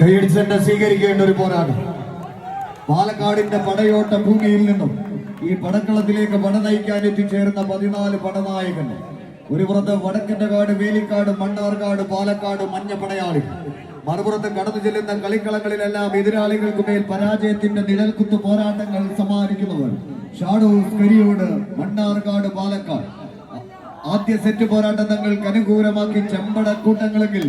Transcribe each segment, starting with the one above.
കൈയടിച്ച് തന്നെ സ്വീകരിക്കേണ്ട ഒരു പോരാട്ടം. പാലക്കാടിന്റെ പടയോട്ട ഭൂമിയിൽ നിന്നും ഈ പടക്കളത്തിലേക്ക് പട നയിക്കാൻ എത്തിച്ചേർന്ന പതിനാല് പടനായകൻ. ഒരു പുറത്ത് വടക്കന്റെ കാട് വേലിക്കാട് മണ്ണാർക്കാട് പാലക്കാട് മഞ്ഞ പടയാളി മറുപുറത്ത് കടന്നു ചെല്ലുന്ന കളിക്കളങ്ങളിലെല്ലാം എതിരാളികൾക്ക് മേൽ പരാജയത്തിന്റെ നിഴൽക്കുത്ത് പോരാട്ടങ്ങൾ സമ്മാനിക്കുന്നവർ ഷാഡോ കരിയോട് മണ്ണാർക്കാട് പാലക്കാട് ആദ്യ സെറ്റ് പോരാട്ടം തങ്ങൾക്ക് അനുകൂലമാക്കി ചെമ്പട കൂട്ടങ്ങളെങ്കിൽ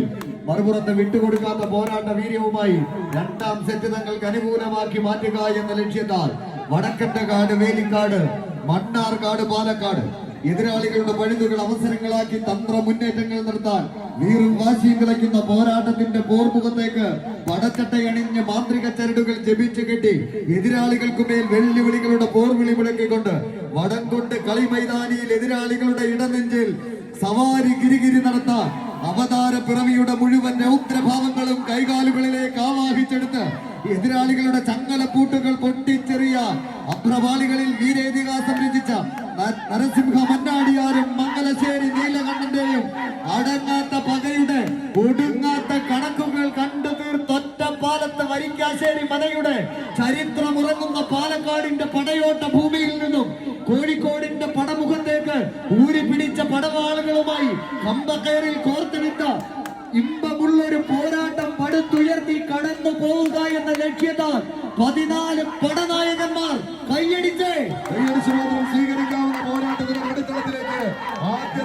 മറുപുറത്ത് വിട്ടുകൊടുക്കാത്ത പോരാട്ട വീര്യവുമായി രണ്ടാം സെറ്റ് തങ്ങൾക്ക് അനുകൂലമാക്കി മാറ്റുക എന്ന ലക്ഷ്യത്താൽ വടക്കറ്റക്കാട് കാട് വേലിക്കാട് മണ്ണാർക്കാട് പാലക്കാട്. എതിരാളികളുടെ വഴുതുകൾ അവസരങ്ങളാക്കി തന്ത്ര മുന്നേറ്റങ്ങൾ നടത്താൻ വീറും വാശിയും കിളയ്ക്കുന്ന പോരാട്ടത്തിന്റെ പോർമുഖത്തേക്ക് പടച്ചട്ടയണിഞ്ഞ് മാന്ത്രിക ചരടുകൾ ജപിച്ചു കെട്ടി എതിരാളികൾക്ക് മേൽ വെല്ലുവിളികളുടെ പോർവിളി മുഴക്കിക്കൊണ്ട് വടം കൊണ്ട് കളി മൈതാനിയിൽ എതിരാളികളുടെ ഇടനെഞ്ചിൽ സവാരി ഗിരിഗിരി നടത്താൻ അവതാര പിറവിയുടെ മുഴുവൻ രൗദ്രഭാവങ്ങളും കൈകാലുകളിലേക്ക് ആവാഹിച്ചെടുത്ത് എതിരാളികളുടെ ചങ്ങലപ്പൂട്ടുകൾ പൊട്ടിച്ചെറിയ അഭ്രവാളികളിൽ വീരേതിഹാസം നരസിംഹ മന്നാടിയാരും മംഗലശ്ശേരി നീലകണ്ഠന്റെയും അടങ്ങാത്ത പകയുടെ ഒടുങ്ങാത്ത കണക്കുകൾ കണ്ടു തീർത്തൊറ്റ പാലത്ത് വരിക്കാശ്ശേരി മനയുടെ ചരിത്രമുറങ്ങുന്ന പാലക്കാടിന്റെ പടയോട്ട ഭൂമിയിൽ നിന്നും കോഴിക്കോടിന്റെ പടമുഖത്തേക്ക് ഊരി പിടിച്ച പടവാളുകളുമായി കമ്പക്കയറിൽ കോർത്തിനിട്ട ഇമ്പമുള്ളൊരു പോരാട്ടം പടുത്തുയർത്തി കടന്നു പോവുക എന്ന ലക്ഷ്യത്താൽ പതിനാല് പടനായകന്മാർ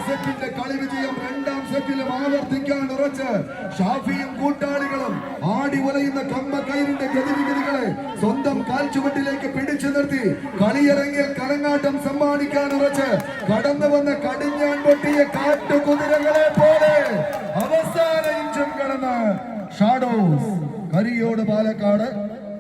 സെറ്റിന്റെ കളി വിജയം രണ്ടാം സെറ്റിലും ആവർത്തിക്കാൻ ഉറച്ച് ഷാഫിയും കൂട്ടാളികളും ആടി ഉലയുന്ന കമ്പക്കയറിന്റെ ഗതിവിഗതികളെ സ്വന്തം കാൽച്ചുവട്ടിലേക്ക് പിടിച്ചു നിർത്തി കളിയിറങ്ങിയ കരങ്ങാട്ടം സമ്മാനിക്കാൻ ഉറച്ച് കടന്നു വന്ന കടിഞ്ഞാൻ പൊട്ടിയ കാട്ടുകുതിരകളെ പോലെ അവസാന ഇഞ്ചും കടന്ന് ഷാഡോസ് കരിയോട് പാലക്കാട്